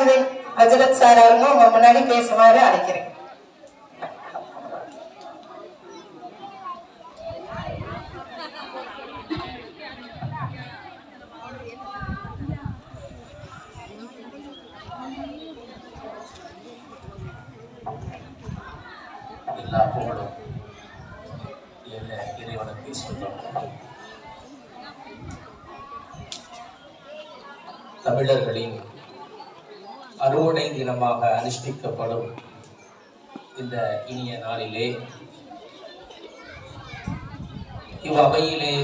ஜெயலல் அவர்கள் ஹஜரத் சார் அவங்க உங்க முன்னாடி பேசுமாறு அழைக்கிறேன். எல்லா புகழும் இறைவனுக்கு சொந்தம் தமிழர்களின் அறுவடை தினமாக அனுஷ்டிக்கப்படும் இந்த இனிய நாளிலே. இவ்வகையிலே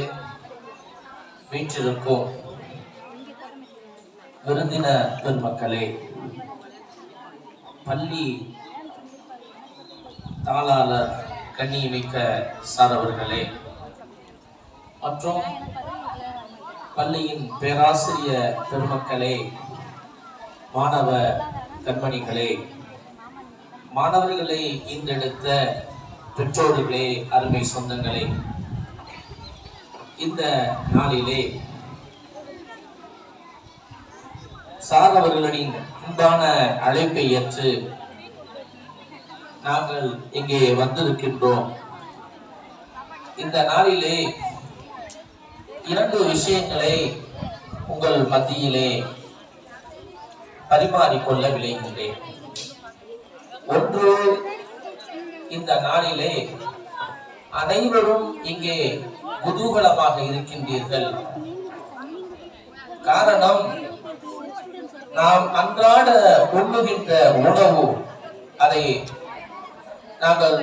வீற்றிருக்கும் விருந்தின பெருமக்களே பள்ளி தாளாளர் கண்ணியமிக்க சாரவர்களே மற்றும் பள்ளியின் பேராசிரியர் பெருமக்களே மாணவ கண்மணிகளே மாணவர்களை ஈன்றெடுத்த பெற்றோர்களே அருமை சொந்தங்களே இந்த நாளிலே சார் அவர்களின் அன்பான அழைப்பை ஏற்று நாங்கள் இங்கே வந்திருக்கின்றோம். இந்த நாளிலே இரண்டு விஷயங்களை உங்கள் மத்தியிலே பரிமாறிக்கொள்ள விளைகின்றேன் ஒன்று இந்த நாளிலே அனைவரும் இங்கே குதூகலமாக இருக்கின்றீர்கள். காரணம் நாம் அன்றாட உண்ணுகின்ற உணவு அதை நாங்கள்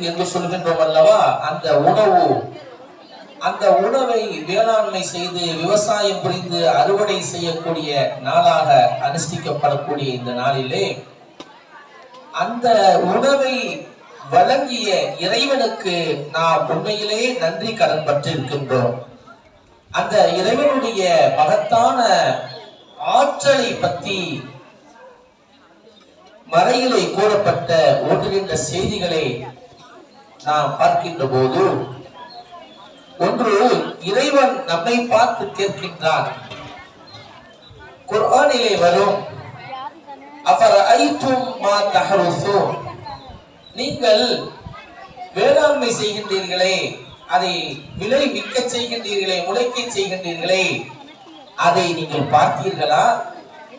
என்று சொல்கின்றோம் அல்லவா? அந்த உணவு அந்த உணவை வேளாண்மை செய்து விவசாயம் புரிந்து அறுவடை செய்யக்கூடிய நாளாக அனுஷ்டிக்கப்படக்கூடிய இந்த நாளிலே அந்த உணவை வழங்கிய இறைவனுக்கு நாம் உண்மையிலேயே நன்றி கடன் பற்றிருக்கின்றோம் அந்த இறைவனுடைய மகத்தான ஆற்றலை பற்றி மறையிலே கூறப்பட்ட ஒன்றுகின்ற செய்திகளை நாம் பார்க்கின்ற போது ஒன்று இறைவன் நம்மை பார்த்து கேட்கின்றான். குர்ஆனிலே வரும் அஃபர ஐத்தும் மா தஹருசூன் நீங்கள் வேளாண்மை செய்கின்றீர்களே அதை விலை மிக்க செய்கின்றீர்களே முளைக்க செய்கின்றீர்களே அதை நீங்கள் பார்த்தீர்களா?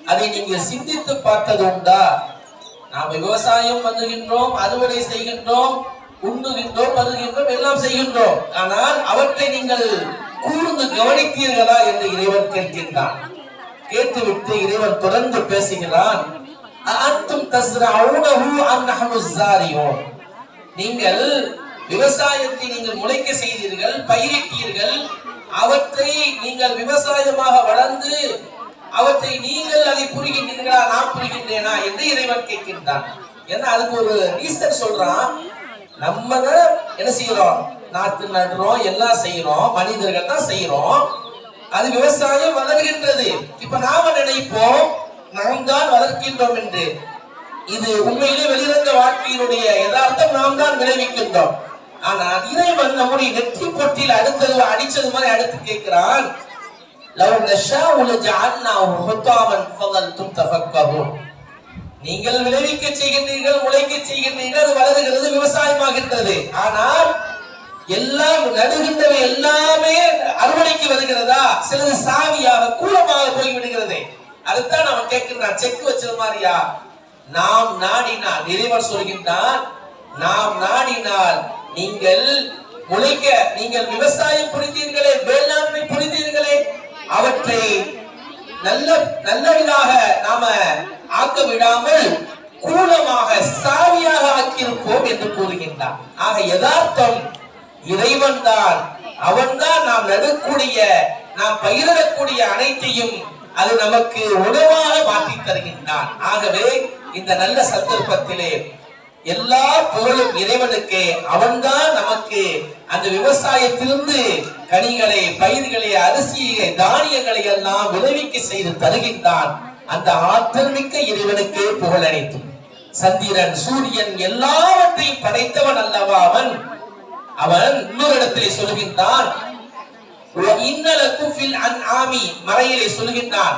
அதை நீங்கள் சிந்தித்து பார்த்தது உண்டா? நாம் விவசாயம் பண்ணுகின்றோம் அறுவடை செய்கின்றோம் உண்ணுகின்றோம் பருகின்றோம் எல்லாம் செய்கின்றோம் ஆனால் அவற்றை நீங்கள் கூர்ந்து கவனித்தீர்களா என்று இறைவன் கேட்கின்றான். கேட்டுவிட்டு இறைவன் தொடர்ந்து பேசுகிறான். அத்தும் தஸ்ரஊனஹு அம் நஹ்னு ஸாரியூன். நீங்கள் விவசாயத்தை நீங்கள் முளைக்க செய்தீர்கள் பயிரிட்டீர்கள். அவற்றை நீங்கள் விவசாயமாக வளர்ந்து அவற்றை நீங்கள் அதை புரிகின்றீர்களா நான் புரிகின்றேனா என்று இறைவன் கேட்கின்றான். ஏன்னா அதுக்கு ஒரு ரீசன் சொல்றான். நம்ம தான் என்ன செய்யறோம்? நாற்று நடுறோம் எல்லாம் செய்யறோம் மனிதர்கள் தான் செய்யறோம். அது விவசாயம் வளர்கின்றது. இப்ப நாம நினைப்போம் நாம் தான் வளர்க்கின்றோம் என்று. இது உண்மையிலே வெளியிறந்த வாழ்க்கையினுடைய யதார்த்தம் நாம் தான் விளைவிக்கின்றோம். ஆனால் இறைவன் நம்முடைய நெற்றி பொட்டியில் அடுத்தது அடிச்சது மாதிரி அடுத்து கேட்கிறான். லவ் நஷாஉ லஜஅல்னாஹு ஹுதாமன் ஃபதல்தும் தஃபக்கஹூன். நீங்கள் விளைவிக்க செய்கின்றீர்கள் முளைக்க செய்கின்றீர்கள் அது வளருகிறது விவசாயமாகின்றது. ஆனால் எல்லாம் நடுகின்றவை எல்லாமே அறுவடைக்கு வருகிறதா? சிலது சாவியாக கூலமாக போய்விடுகிறது. அதுதான் அவன் கேட்கின்றான். செக் வச்சது மாதிரியா? நாம் நாடினால் இறைவன் சொல்கின்றான். நாம் நாடினால் நீங்கள் உழைக்க நீங்கள் விவசாயம் புரிந்தீர்களே வேளாண்மை புரிந்தீர்களே. அவற்றை நல்ல நல்லவிதாக நாம ஆக்க விடாமல் கூலமாக சாவியாக ஆக்கியிருப்போம் என்று கூறுகின்றான். ஆக யதார்த்தம் இறைவன் தான் அவன்தான் நாம் நடக்கூடிய நாம் பயிரிடக்கூடிய அனைத்தையும் அது நமக்கு உணவாக மாற்றி தருகின்றான். ஆகவே இந்த நல்ல சந்தர்ப்பத்திலே எல்லா புகழும் இறைவனுக்கு அவன்தான் நமக்கு அந்த விவசாயத்திலிருந்து கனிகளை பயிர்களை அரிசியை தானியங்களை எல்லாம் விளைவிக்க செய்து தருகின்றான். அந்த ஆற்றல் மிக்க இறைவனுக்கே புகழ் அனைத்தும் சந்திரன் சூரியன் எல்லாவற்றையும் படைத்தவன் அல்லவா அவன்? அவன் இன்னொரு இடத்திலே சொல்கின்றான் இன்னலக்கும் ஃபில் மறையிலே சொல்கின்றான்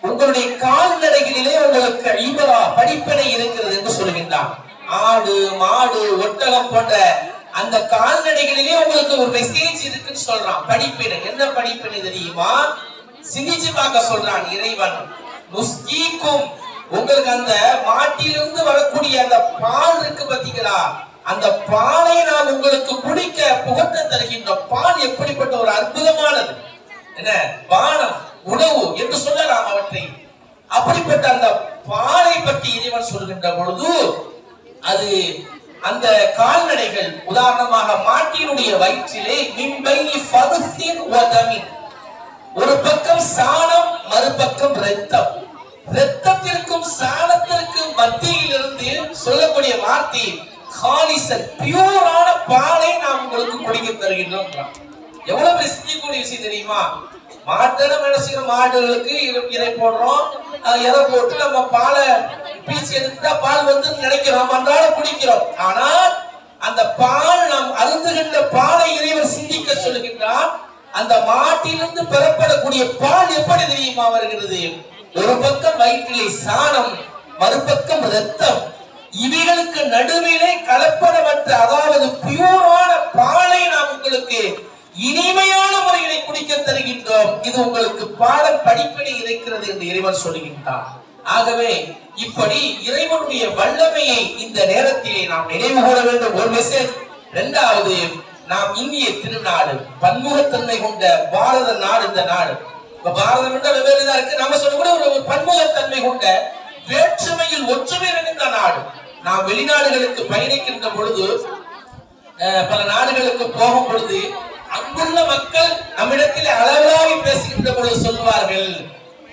உங்களுடைய கால்நடைகளிலே உங்களுக்கு இபரா படிப்பினை இருக்கிறது என்று சொல்கின்றான். ஆடு மாடு ஒட்டகம் போன்ற அந்த கால்நடைகளிலே உங்களுக்கு ஒரு மெசேஜ் இருக்குன்னு சொல்றான். படிப்பினை என்ன படிப்பினை தெரியுமா? சிந்திச்சு பார்க்க சொல்றான் இறைவன். நுஸ்கீக்கும் உங்களுக்கு அந்த மாட்டிலிருந்து வரக்கூடிய அந்த பால் இருக்கு பாத்தீங்களா அந்த பாலை நாம் உங்களுக்கு குடிக்க புகட்ட தருகின்ற பால் எப்படிப்பட்ட ஒரு அற்புதமானது? என்ன? பானம் உணவு என்று சொல்லலாம் அவற்றை. அப்படிப்பட்ட அந்த பாலை பற்றி இறைவன் சொல்கின்ற பொழுது அது அந்த கால்நடைகள் உதாரணமாக மாட்டினுடைய வயிற்றிலே மின்பை ஒரு பக்கம் சாணம் மறுபக்கம் ரத்தம் ரத்தத்திற்கும் சாணத்திற்கும் மத்தியில் இருந்து சொல்லக்கூடிய வார்த்தை காலிசன் பியூரான பாலை நாம் உங்களுக்கு குடிக்க தருகின்றோம் எவ்வளவு பெரிய சிந்திக்கக்கூடிய விஷயம் தெரியுமா? மாட்டை நம்ம என்ன மாடுகளுக்கு இதை போடுறோம். எதை போட்டு நம்ம பாலை பீச்சி எடுத்துட்டா பால் வந்து நினைக்கிறோம். அன்றாட குடிக்கிறோம். ஆனால் அந்த பால் நாம் அருந்துகின்ற பாலை இறைவன் சிந்திக்க சொல்லுகின்றான் அந்த மாட்டிலிருந்து பெறப்படக்கூடிய பால் எப்படி தெரியுமா வருகிறது? ஒரு பக்கம் வயிற்றிலே சாணம் மறுபக்கம் ரத்தம் இவைகளுக்கு நடுவிலே கலப்படமற்ற அதாவது பியூரான பாலை நாம் உங்களுக்கு இனிமையான முறைகளை குடிக்க தருகின்றோம். இது உங்களுக்கு பாடம் படிப்பினை இருக்கிறது என்று இறைவன் சொல்லுகின்றான் ஆகவே இப்படி இறைவனுடைய வல்லமையை இந்த நேரத்திலே நாம் நினைவு கூற வேண்டும். ஒரு மெசேஜ் இரண்டாவது நாம் இந்திய திருநாடு பன்முகத்தன்மை கொண்ட பாரத நாடு இந்த நாடு. இப்ப பாரதம் என்ற வெவ்வேறு இதா இருக்கு? நம்ம சொல்லக்கூடிய ஒரு ஒரு பன்முகத்தன்மை கொண்ட வேற்றுமையில் ஒற்றுமை நிறைந்த நாடு. நாம் வெளிநாடுகளுக்கு பயணிக்கின்ற பொழுது அஹ், பல நாடுகளுக்கு போகும் பொழுது அங்குள்ள மக்கள் நம்மிடத்தில் அளவிலாவி பேசுகின்ற பொழுது சொல்வார்கள்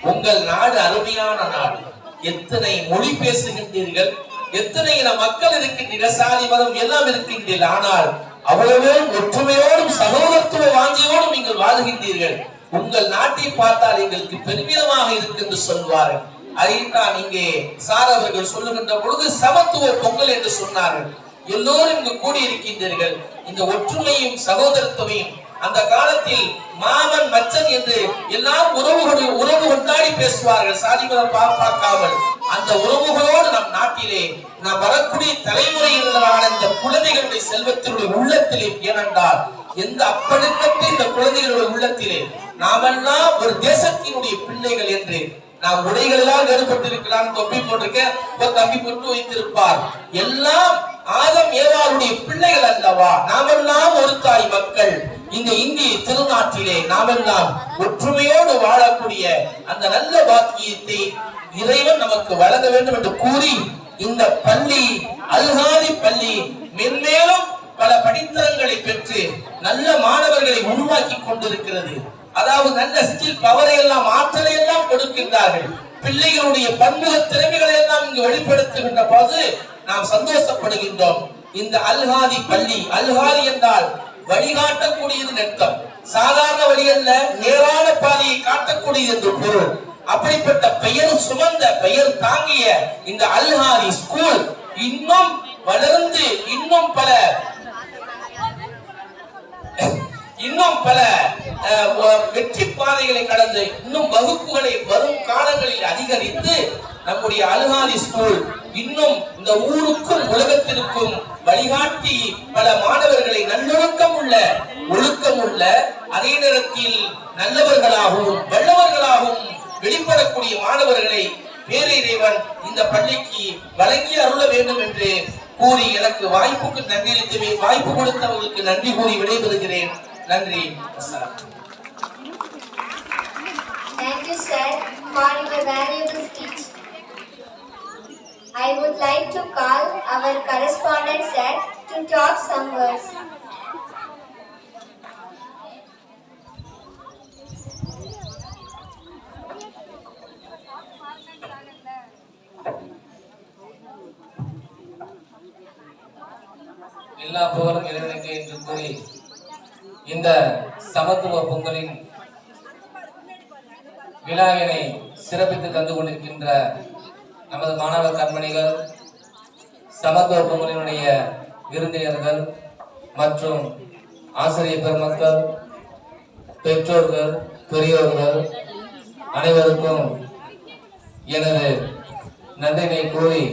உங்கள் நாடு அருமையான நாடு. எத்தனை மொழி பேசுகின்றீர்கள்? எத்தனை இன மக்கள் இருக்கின்றீர்கள்? சாதி மதம் எல்லாம் இருக்கின்றீர்கள். ஆனால் அவ்வளவு ஒற்றுமையோடும் சகோதரத்துவ வாஞ்சியோடும் நீங்கள் வாழ்கின்றீர்கள். உங்கள் நாட்டை பார்த்தால் எங்களுக்கு பெருமிதமாக இருக்கு என்று சொல்வார்கள். அதைத்தான் இங்கே சார் அவர்கள் சொல்லுகின்ற பொழுது சமத்துவ பொங்கல் என்று சொன்னார்கள். எல்லோரும் இங்கு கூடியிருக்கின்றீர்கள். இந்த ஒற்றுமையும் சகோதரத்துவையும் அந்த காலத்தில் மாமன் மச்சன் என்று எல்லாம் உறவுகளோடு உறவு கொண்டாடி பேசுவார்கள். சாதி பா- பார்க்காமல். அந்த உறவுகளோடு நம் நாட்டிலே நாம் வரக்கூடிய தலைமுறையினரான இந்த குழந்தைகளுடைய செல்வத்தினுடைய உள்ளத்திலே ஏனென்றால் எந்த அப்பழுக்கத்தை இந்த குழந்தைகளுடைய உள்ளத்திலே நாமெல்லாம் ஒரு தேசத்தினுடைய பிள்ளைகள் என்று நாம் உடைகள் எல்லாம் வேறுபட்டிருக்கலாம். தொப்பி போட்டிருக்கேன். தம்பி போட்டு வைத்திருப்பார் எல்லாம் ஆதம் ஏவாருடைய பிள்ளைகள் அல்லவா? நாமெல்லாம் ஒரு தாய் மக்கள். இந்த இந்திய திருநாட்டிலே நாமெல்லாம் ஒற்றுமையோடு வாழக்கூடிய அந்த நல்ல பாக்கியத்தை இறைவன் நமக்கு வழங்க வேண்டும் என்று கூறி இந்த பள்ளி அல்ஹாதி பள்ளி மென்மேலும் பல படித்தரங்களை பெற்று நல்ல மாணவர்களை உருவாக்கி கொண்டிருக்கிறது. அதாவது நல்ல ஸ்கில் பவரை எல்லாம் ஆற்றலை எல்லாம் கொடுக்கின்றார்கள். பிள்ளைகளுடைய பன்முக திறமைகளை எல்லாம் இங்கு வெளிப்படுத்துகின்ற போது நாம் சந்தோஷப்படுகின்றோம். இந்த அல்ஹாதி பள்ளி அல்ஹாதி என்றால் வழிகாட்டக்கூடியது நெட்டம் சாதாரண வழி அல்ல நேரான பாதையை காட்டக்கூடியது என்று பொருள். அப்படிப்பட்ட பெயர் சுமந்த பெயர் தாங்கிய இந்த அல்ஹாரி ஸ்கூல் இன்னும் வளர்ந்து இன்னும் பல இன்னும் பல வெற்றி பாதைகளை கடந்து இன்னும் வகுப்புகளை வரும் காலங்களில் அதிகரித்து நம்முடைய அல்ஹாரி ஸ்கூல் இன்னும் இந்த ஊருக்கும் உலகத்திற்கும் வழிகாட்டி பல மாணவர்களை நல்லொழுக்கம் உள்ள ஒழுக்கம் உள்ள அதே நேரத்தில் நல்லவர்களாகவும் வல்லவர்களாகவும் வெளிப்படக்கூடிய மாணவர்களை பேரிறைவன் இந்த பள்ளிக்கு வழங்கி அருள வேண்டும் என்று கூறி எனக்கு வாய்ப்புக்கு நன்றி வாய்ப்பு கொடுத்தவர்களுக்கு நன்றி கூறி விடைபெறுகிறேன். நன்றி. Thank you, sir, for your valuable speech. I would like to call our correspondent, sir, to talk some words. எல்லா புகழும் இறைவனுக்கு என்று கூறி இந்த சமத்துவ பொங்கலின் விழாவினை சிறப்பித்து தந்து கொண்டிருக்கின்ற நமது மாணவர் கண்மணிகள் சமத்துவ பொங்கலினுடைய விருந்தினர்கள் மற்றும் ஆசிரியர் பெருமக்கள் பெற்றோர்கள் பெரியோர்கள் அனைவருக்கும் எனது நன்றினை கூறி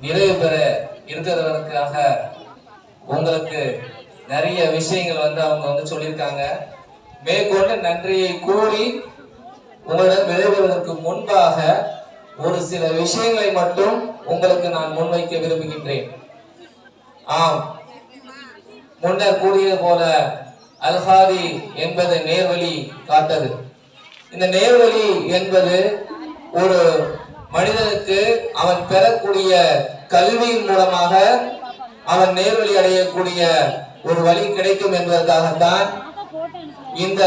நிறைவு பெற இருக்கிறவர்களுக்காக உங்களுக்கு நிறைய விஷயங்கள் வந்து அவங்க வந்து சொல்லியிருக்காங்க. மேற்கொண்டு நன்றியை கூறி உங்களிடம் விளைவதற்கு முன்பாக ஒரு சில விஷயங்களை மட்டும் உங்களுக்கு நான் முன்வைக்க விரும்புகின்றேன். ஆம். முன்னர் கூறியது போல அல்ஹாதி என்பது நேர்வழி காட்டது. இந்த நேர்வழி என்பது ஒரு மனிதனுக்கு அவன் பெறக்கூடிய கல்வியின் மூலமாக அவன் நேர்வழி அடையக்கூடிய ஒரு வழி கிடைக்கும் என்பதற்காகத்தான் இந்த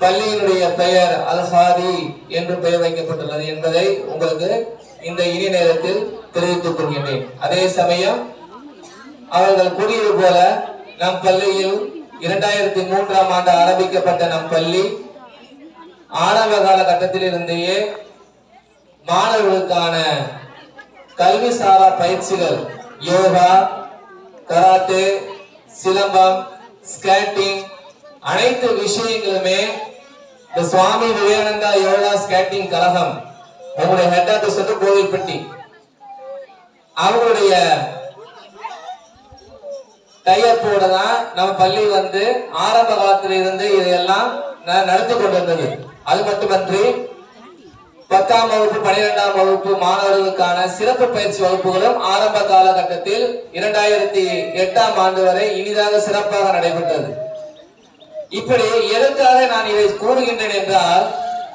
பள்ளியினுடைய பெயர் அல்ஹாதி என்று பெயர் வைக்கப்பட்டுள்ளது என்பதை உங்களுக்கு இந்த இனி நேரத்தில் தெரிவித்துக் கொள்கின்றேன். அதே சமயம் அவர்கள் கூறியது போல நம் பள்ளியில் இரண்டாயிரத்தி மூன்றாம் ஆண்டு ஆரம்பிக்கப்பட்ட நம் பள்ளி ஆரம்ப காலகட்டத்தில் இருந்தே மாணவர்களுக்கான கல்வி சாரா பயிற்சிகள் யோகா கராத்தே சிலம்பம் ஸ்கேட்டிங் அனைத்து விஷயங்களுமே இந்த சுவாமி விவேகானந்தா யோகா ஸ்கேட்டிங் கழகம் அவங்களுடைய ஹெட் ஆபீஸ் வந்து கோவில்பட்டி. அவங்களுடைய டைப்போட தான் நம்ம பள்ளி வந்து ஆரம்ப காலத்தில் இருந்து இதையெல்லாம் ந- நடத்தி கொண்டு வந்தது. அது மட்டுமன்றி பத்தாம் வகுப்பு பனிரெண்டாம் வகுப்பு மாணவர்களுக்கான சிறப்பு பயிற்சி வகுப்புகளும் ஆரம்ப காலகட்டத்தில் இரண்டாயிரத்தி எட்டாம் ஆண்டு வரை இனிதாக சிறப்பாக நடைபெற்றது. இப்படி எதற்காக நான் இதை கூறுகின்றேன் என்றால்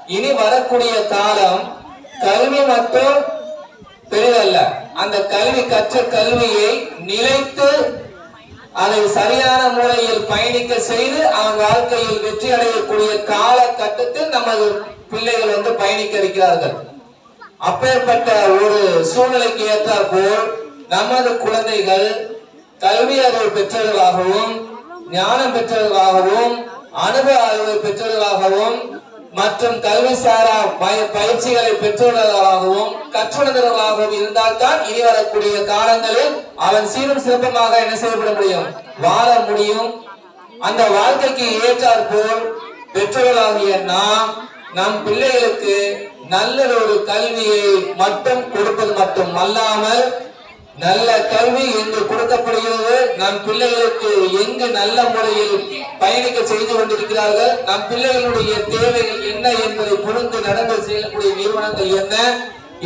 இனி வரக்கூடிய காலம் கல்வி மட்டும் பெரிதல்ல. அந்த கல்வி கற்ற கல்வியை நிலைத்து அதை சரியான முறையில் பயணிக்க செய்து அவன் வாழ்க்கையில் வெற்றி அடையக்கூடிய காலகட்டத்தில் நமது பிள்ளைகள் வந்து பயணிக்க இருக்கிறார்கள். அப்பேற்பட்ட ஒரு சூழ்நிலைக்கு ஏற்றாற்போல் நமது குழந்தைகள் கல்வி அறிவு பெற்றவர்களாகவும் ஞானம் பெற்றவர்களாகவும் அனுபவ அறிவு பெற்றவர்களாகவும் மற்றும் கல்வி சாரா பய- பயிற்சிகளை பெற்றுள்ளவர்களாகவும் கற்றுணர்ந்தவர்களாகவும் இருந்தால்தான் இனி வரக்கூடிய காலங்களில் அவன் சீரும் சிறப்பமாக என்ன செய்யப்பட முடியும்? வாழ முடியும். அந்த வாழ்க்கைக்கு ஏற்றாற் போல் பெற்றோர்களாகிய நாம் நம் பிள்ளைகளுக்கு நல்ல ஒரு கல்வியை மட்டும் கொடுப்பது மட்டும் அல்லாமல் நல்ல கல்வி என்று கொடுக்கப்படுகிறது. நம் பிள்ளைகளுக்கு எங்கு நல்ல முறையில் பயணிக்க செய்து கொண்டிருக்கிறார்கள்? நம் பிள்ளைகளுடைய தேவைகள் என்ன என்பதை புரிந்து நடந்து செய்யக்கூடிய நிறுவனங்கள் என்ன?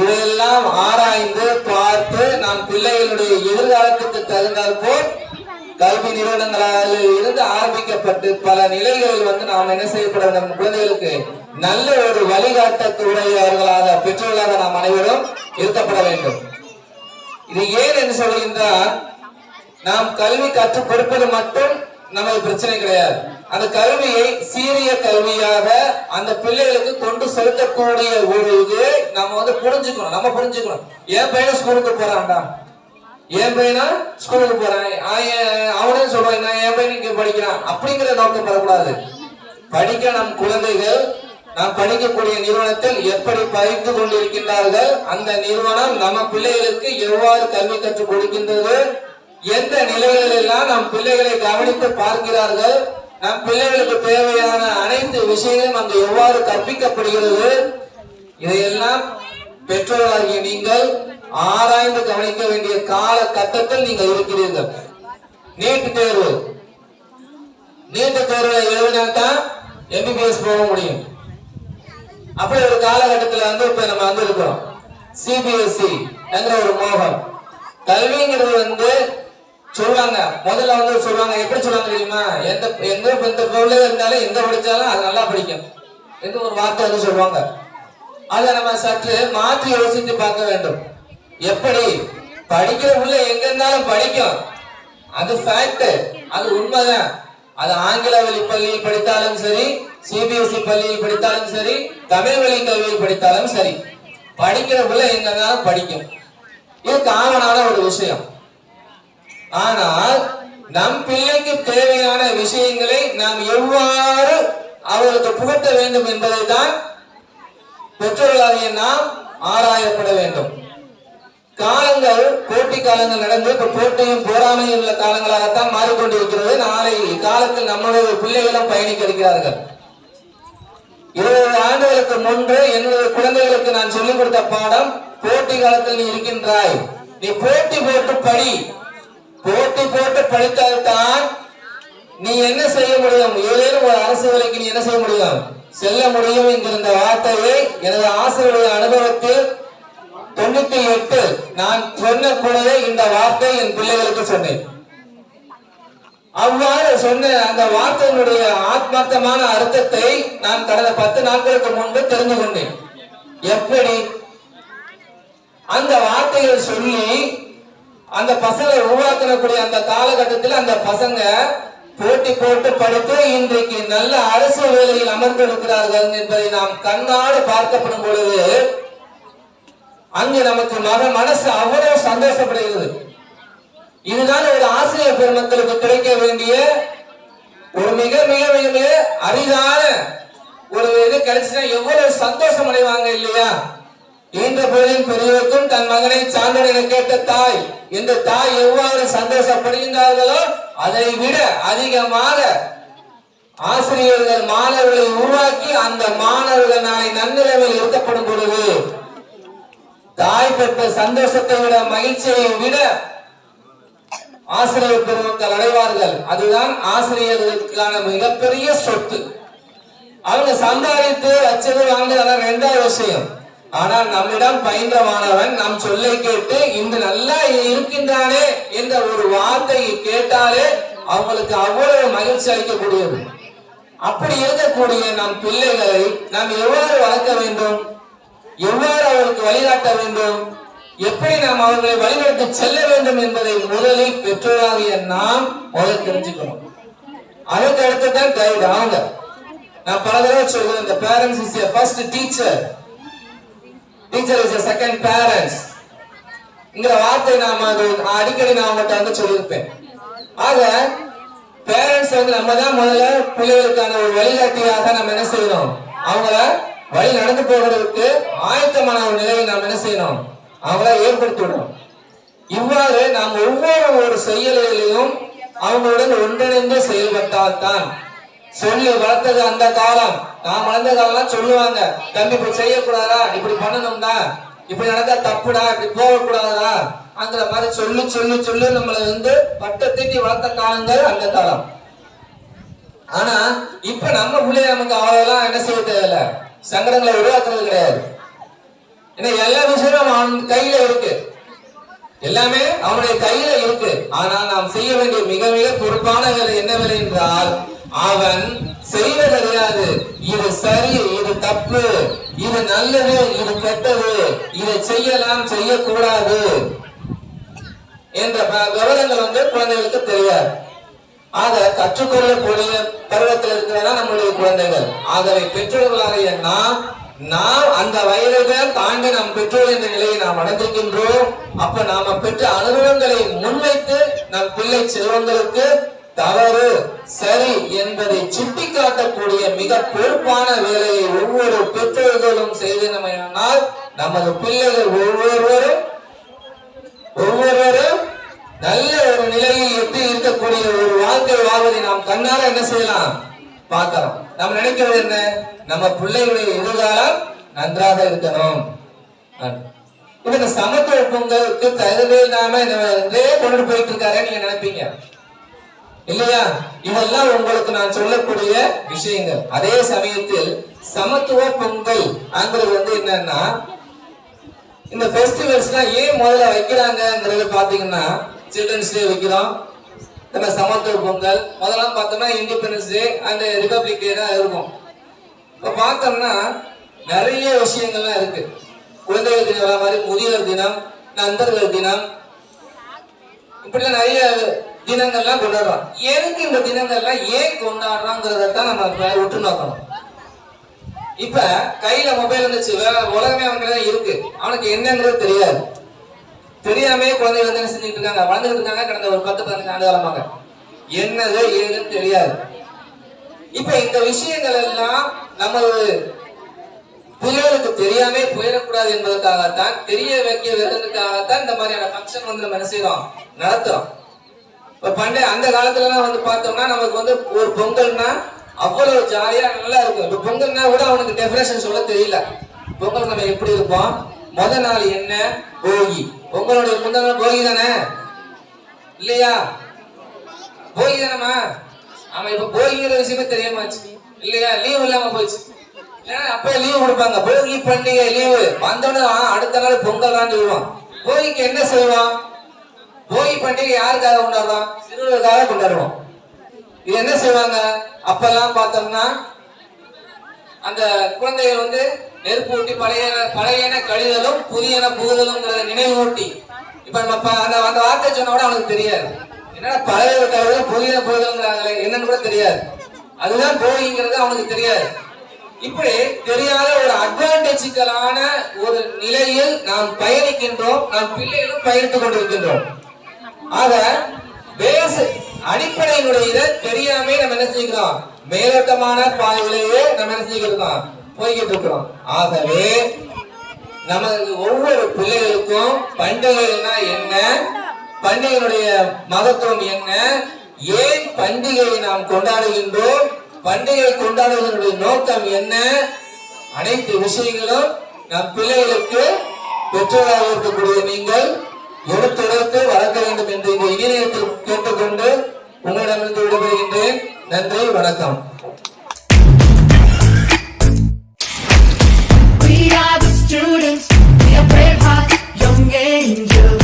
இதையெல்லாம் ஆராய்ந்து பார்த்து நம் பிள்ளைகளுடைய எதிர்காலத்துக்கு தகுந்தால் போல் கல்வி நிறுவனங்களால் இருந்து ஆரம்பிக்கப்பட்டு பல நிலைகளில் வந்து நாம் என்ன செய்யப்பட நம் குழந்தைகளுக்கு நல்ல ஒரு வழிகாட்டத்துடையவர்களாக பெற்றோர்களாக நாம் அனைவரும் இருக்கப்பட வேண்டும். இது ஏன் என்று சொல்கின்றால் நாம் கல்வி கற்றுக் கொடுப்பது மட்டும் நமது பிரச்சனை கிடையாது. அந்த கல்வியை சீரிய கல்வியாக அந்த பிள்ளைகளுக்கு கொண்டு செலுத்தக்கூடிய ஒரு இது நம்ம வந்து புரிஞ்சுக்கணும். நம்ம புரிஞ்சுக்கணும். என் பையனை ஸ்கூலுக்கு போறான்டா. என் பையனா ஸ்கூலுக்கு போறான். அவனே சொல்றான் என் பையன் இங்க படிக்கிறான். அப்படிங்கிற நோக்கம் படக்கூடாது படிக்க நம் குழந்தைகள் நாம் படிக்கக்கூடிய நிறுவனத்தில் எப்படி பயிர்ந்து கொண்டிருக்கின்றார்கள் அந்த நிறுவனம் நம்ம பிள்ளைகளுக்கு எவ்வாறு கல்வி கற்றுக் கொடுக்கின்றது எந்த நிலைகளிலெல்லாம் நம் பிள்ளைகளை கவனித்து பார்க்கிறார்கள் நம் பிள்ளைகளுக்கு தேவையான அனைத்து விஷயங்களும் அங்கு எவ்வாறு கற்பிக்கப்படுகிறது இதையெல்லாம் பெற்றோர்களாகிய நீங்கள் ஆராய்ந்து கவனிக்க வேண்டிய கால கட்டத்தில் நீங்கள் இருக்கிறீர்கள். நீட்டு தேர்வு. நீட்டு தேர்வை எழுதினா தான் எம்பிபிஎஸ் போக முடியும். அப்படி ஒரு காலகட்டத்துல வந்து இப்ப நம்ம வந்து இருக்கிறோம் சிபிஎஸ்இ என்கிற ஒரு மோகம். கல்விங்கிறது வந்து சொல்லுவாங்க முதல்ல வந்து சொல்லுவாங்க எப்படி சொல்லுவாங்க தெரியுமா? எந்த எந்த எந்த பொருளே இருந்தாலும் எங்க படிச்சாலும் அது நல்லா படிக்கும். எந்த ஒரு வார்த்தை வந்து சொல்லுவாங்க. அதை நம்ம சற்று மாற்றி யோசித்து பார்க்க வேண்டும். எப்படி? படிக்கிற உள்ள எங்க இருந்தாலும் படிக்கும். அது ஃபேக்ட் அது உண்மைதான். அது ஆங்கில வழி பள்ளியில் படித்தாலும் சரி சிபிஎஸ்இ பள்ளியில் படித்தாலும் சரி தமிழ் வழி கல்வியில் படித்தாலும் சரி. படிக்கிற பிள்ளை எங்க படிக்கும். இது காமனான ஒரு விஷயம். ஆனால் நம் பிள்ளைக்கு தேவையான விஷயங்களை நாம் எவ்வாறு அவர்களுக்கு புகட்ட வேண்டும் என்பதை தான் பெற்றோர்களாகிய நாம் ஆராயப்பட வேண்டும். காலங்கள் போட்டி காலங்கள் நடந்து இப்ப போட்டியும் போராமையும் உள்ள காலங்களாகத்தான் மாறிக்கொண்டிருக்கிறது நாளை காலத்தில் நம்முடைய பிள்ளைகளும் பயணிக்க இருக்கிறார்கள். இருபது ஆண்டுகளுக்கு முன்பு என்னுடைய குழந்தைகளுக்கு நான் சொல்லிக் கொடுத்த பாடம் போட்டி காலத்தில் நீ இருக்கின்றாய். நீ போட்டி போட்டு படி. போட்டி போட்டு படித்தால்தான் நீ என்ன செய்ய முடியும்? ஏதேனும் ஒரு அரசு வேலைக்கு நீ என்ன செய்ய முடியும்? செல்ல முடியும் என்கிற இந்த வார்த்தையை எனது ஆசிரியருடைய அனுபவத்தில் தொண்ணூத்தி எட்டு நான் சொன்னக்கூடிய இந்த வார்த்தை என் பிள்ளைகளுக்கு சொன்னேன். அவ்வாறு சொன்ன அந்த வார்த்தையினுடைய ஆத்மார்த்தமான அர்த்தத்தை நான் கடந்த பத்து நாட்களுக்கு முன்பு தெரிந்து கொண்டேன். எப்படி? அந்த வார்த்தையை சொல்லி அந்த பசங்களை உருவாக்கக்கூடிய அந்த காலகட்டத்தில் அந்த பசங்க போட்டி போட்டு படித்து இன்றைக்கு நல்ல அரசு வேலையில் அமர்ந்திருக்கிறார்கள் என்பதை நாம் கண்ணாடு பார்க்கப்படும் பொழுது அங்க நமக்கு மன மனசு அவ்வளவு சந்தோஷப்படுகிறது. இதுதான் ஒரு ஆசிரியர் பெருமக்களுக்கு கிடைக்க வேண்டிய ஒரு மிக மிக மிக மிக அரிதான ஒரு இது கிடைச்சுன்னா எவ்வளவு சந்தோஷம் அடைவாங்க இல்லையா? ஈன்ற பொழுதின் பெரியவருக்கும் தன் மகனை சான்றோர் கேட்ட தாய் இந்த தாய் எவ்வாறு சந்தோஷப்படுகின்றார்களோ அதை விட அதிகமாக ஆசிரியர்கள் மாணவர்களை உருவாக்கி அந்த மாணவர்கள் நாளை நன்னிலைமையில் இருக்கப்படும் பொழுது தாய் பெற்ற சந்தோஷத்தை விட மகிழ்ச்சியை விட ஆசிரியர் பெருமக்கள் அடைவார்கள். அதுதான் ஆசிரியர்களுக்கான மிகப்பெரிய சொத்து. அவங்க சம்பாதித்து வச்சது வாங்கினது ரெண்டாவது விஷயம். ஆனால் நம்மிடம் பயின்ற மாணவன் நம் சொல்லை கேட்டு இன்று நல்லா இருக்கின்றானே என்ற ஒரு வார்த்தையை கேட்டாலே அவங்களுக்கு அவ்வளவு மகிழ்ச்சி அளிக்கக்கூடியது. அப்படி இருக்கக்கூடிய நம் பிள்ளைகளை நாம் எவ்வாறு வளர்க்க வேண்டும்? எவ்வாறு அவருக்கு வழிகாட்ட வேண்டும்? எப்படி நாம் அவர்களை வழிநடத்தி செல்ல வேண்டும் என்பதை முதலில் பெற்றோராகிய நாம் முதல் தெரிஞ்சுக்கணும். அதுக்கு அடுத்து தான் கைடு அவங்க. நான் பல தடவை சொல்றேன் இந்த parents is a first teacher teacher is a second parents இங்கிற வார்த்தை நாம அது அடிக்கடி நான் அவங்ககிட்ட வந்து சொல்லியிருப்பேன். ஆக பேரண்ட்ஸ் வந்து நம்ம தான் முதல்ல பிள்ளைகளுக்கான ஒரு வழிகாட்டியாக நம்ம என்ன செய்யணும்? அவங்கள வழி நடந்து போகிறதுக்கு ஆயத்தமான ஒரு நிலையை நாம் என்ன செய்யணும்? அவங்கள ஏற்படுத்திவிடும் இவ்வாறு நாம் ஒவ்வொரு ஒரு செயலிலையும் அவங்களுடன் ஒன்றிணைந்து செயல்பட்டால் தான் சொல்லி வளர்த்தது அந்த காலம். நான் வளர்ந்த காலம்லாம் சொல்லுவாங்க. தம்பி இப்படி செய்யக்கூடாதா? இப்படி பண்ணணும்டா. இப்படி நடந்தா தப்புடா? இப்படி போகக்கூடாதா? அந்த மாதிரி சொல்லி சொல்லி சொல்லி நம்மளை வந்து பட்ட தீட்டி வளர்த்த காலங்கள் அந்த காலம். ஆனா இப்ப நம்ம பிள்ளைய நமக்கு அவ்வளவுலாம் என்ன செய்ய தேவையில்லை. சங்கடங்களை உருவாக்குறது கிடையாது. ஏன்னா எல்லா விஷயமும் அவன் கையில இருக்கு. எல்லாமே அவனுடைய கையில இருக்கு. ஆனால் நாம் செய்ய வேண்டிய மிக மிக பொறுப்பான வேலை என்ன வேலை என்றால் அவன் செய்வது கிடையாது. இது சரி இது தப்பு. இது நல்லது இது கெட்டது. இதை செய்யலாம் செய்யக்கூடாது. என்ற ப- விவரங்கள் வந்து குழந்தைகளுக்கு தெரியாது. ஆக கற்றுக்கொள்ளக்கூடிய பருவத்தில் இருக்கிறதா நம்முடைய குழந்தைகள். ஆகவே பெற்றோர்களாக நாம் நாம் அந்த வயதை தாண்டி நம் பெற்றோர் என்ற நிலையை நாம் அடைந்திருக்கின்றோம். அப்ப நாம பெற்ற அனுபவங்களை முன்வைத்து நம் பிள்ளை செல்வங்களுக்கு தவறு சரி என்பதை சுட்டிக்காட்டக்கூடிய மிக பொறுப்பான வேலையை ஒவ்வொரு பெற்றோர்களும் செய்தனால் நமது பிள்ளைகள் ஒவ்வொருவரும் ஒவ்வொருவரும் நல்ல ஒரு நிலையில் எட்டி இருக்கக்கூடிய ஒரு வாழ்வதை நாம் கண்ணால என்ன செய்யலாம்? பார்க்கலாம் நம்ம நினைக்கிறது என்ன? நம்ம பிள்ளைகளுடைய எதிர்காலம் நன்றாக இருக்கணும். இப்ப இந்த சமத்துவ பொங்கலுக்கு தகுதி இல்லாம இந்த இதே கொண்டு போயிட்டு இருக்காரு நீங்க நினைப்பீங்க. இல்லையா? இதெல்லாம் உங்களுக்கு நான் சொல்லக்கூடிய விஷயங்கள். அதே சமயத்தில் சமத்துவ பொங்கல் அங்கிறது வந்து என்னன்னா இந்த ஃபெஸ்டிவல்ஸ்லாம் ஏன் முதல்ல வைக்கிறாங்கிறது பாத்தீங்கன்னா சில்ட்ரன்ஸ் டே வைக்கிறோம். நம்ம சமத்துவ பொங்கல் முதலாம் பார்த்தோம்னா independence day and republic day தான் இருக்கும். இப்போ பார்த்தோம்னா நிறைய விஷயங்கள்லாம் இருக்கு. குழந்தைகள் தினம் வர மாதிரி முதியோர் தினம் நண்பர்கள் தினம். இப்படிலாம் நிறைய தினங்கள்லாம் கொண்டாடுறோம். எதுக்கு இந்த தினங்கள்லாம் ஏன் கொண்டாடுறோங்கிறத தான் நம்ம உற்று நோக்கணும். இப்ப கையில மொபைல் இருந்துச்சு வேற உலகமே அவனுக்கு தான் இருக்கு. அவனுக்கு என்னங்கிறது தெரியாது. தெரியாமே குழந்தைகள் வந்து என்ன செஞ்சுட்டு இருக்காங்க? வளர்ந்துட்டு இருக்காங்க. கடந்த ஒரு பத்து பதினஞ்சு ஆண்டு காலமாக என்னது ஏதுன்னு தெரியாது. இப்ப இந்த விஷயங்கள் எல்லாம் நமது புயலுக்கு தெரியாமே போயிடக்கூடாது என்பதற்காகத்தான் தெரிய வைக்க வேறதுக்காகத்தான் இந்த மாதிரியான ஃபங்க்ஷன் வந்து நம்ம என்ன செய்யறோம் நடத்துறோம். இப்ப பண்டைய அந்த காலத்துல எல்லாம் வந்து பார்த்தோம்னா நமக்கு வந்து ஒரு பொங்கல்னா அவ்வளவு ஜாலியா நல்லா இருக்கும். இப்ப பொங்கல்னா கூட அவனுக்கு டெஃபினேஷன் சொல்ல தெரியல. பொங்கல் நம்ம எப்படி இருப்போம்? முத நாள் என்ன? போகி. உங்களோட முந்தின போகி தானே? இல்லையா? போகி தானம்மா? ஆமா இப்ப போகிங்கிற விஷயமே தெரியாமாச்சு இல்லையா? லீவ் இல்லாம போச்சு. ஏன்னா அப்ப லீவு கொடுப்பாங்க. போகி பண்டிகை லீவு வந்தோடனே ஆ, அடுத்த நாள் பொங்கல் தான் சொல்லுவான். போகிக்கு என்ன செய்வான்? போகி பண்டிகை யாருக்காக கொண்டாடுறோம் சிறுவர்களுக்காக கொண்டாடுவோம் இது என்ன செய்வாங்க? அப்பெல்லாம் பார்த்தோம்னா அந்த குழந்தைகள் வந்து நெருப்பூட்டி பழைய பழையன கழிதலும் புதியன புகுதலும் நினைவூட்டி. இப்ப நம்ம அந்த அந்த வார்த்தை சொன்னா கூட அவனுக்கு தெரியாது. என்னன்னா பழைய கழிதல் புதிய புகுதலுங்கிறாங்களே என்னன்னு கூட தெரியாது. அதுதான் போகிங்கிறது அவனுக்கு தெரியாது. இப்படி தெரியாத ஒரு அட்வான்டேஜிக்கலான ஒரு நிலையில் நாம் பயணிக்கின்றோம் நம் பிள்ளைகளும் பயணித்துக் கொண்டிருக்கின்றோம். ஆக பேசு அடிப்படையினுடைய இதை தெரியாம நம்ம என்ன செஞ்சுக்கிறோம் மேலோட்டமான பாதையிலேயே நம்ம என்ன செஞ்சுக்கிறோம் போய்கிட்டு இருக்கிறோம். ஆகவே நமது ஒவ்வொரு பிள்ளைகளுக்கும் பண்டிகைனா என்ன? பண்டிகையினுடைய மகத்துவம் என்ன? ஏன் பண்டிகையை நாம் கொண்டாடுகின்றோம்? பண்டிகை கொண்டாடுவதனுடைய நோக்கம் என்ன? அனைத்து விஷயங்களும் நம் பிள்ளைகளுக்கு பெற்றோராக இருக்கக்கூடிய நீங்கள் எடுத்துரைத்து வளர்க்க வேண்டும் என்று இந்த இணையத்தில் கேட்டுக்கொண்டு உங்களிடமிருந்து விடைபெறுகின்றேன். நன்றி வணக்கம். students, be a brave heart, young angel.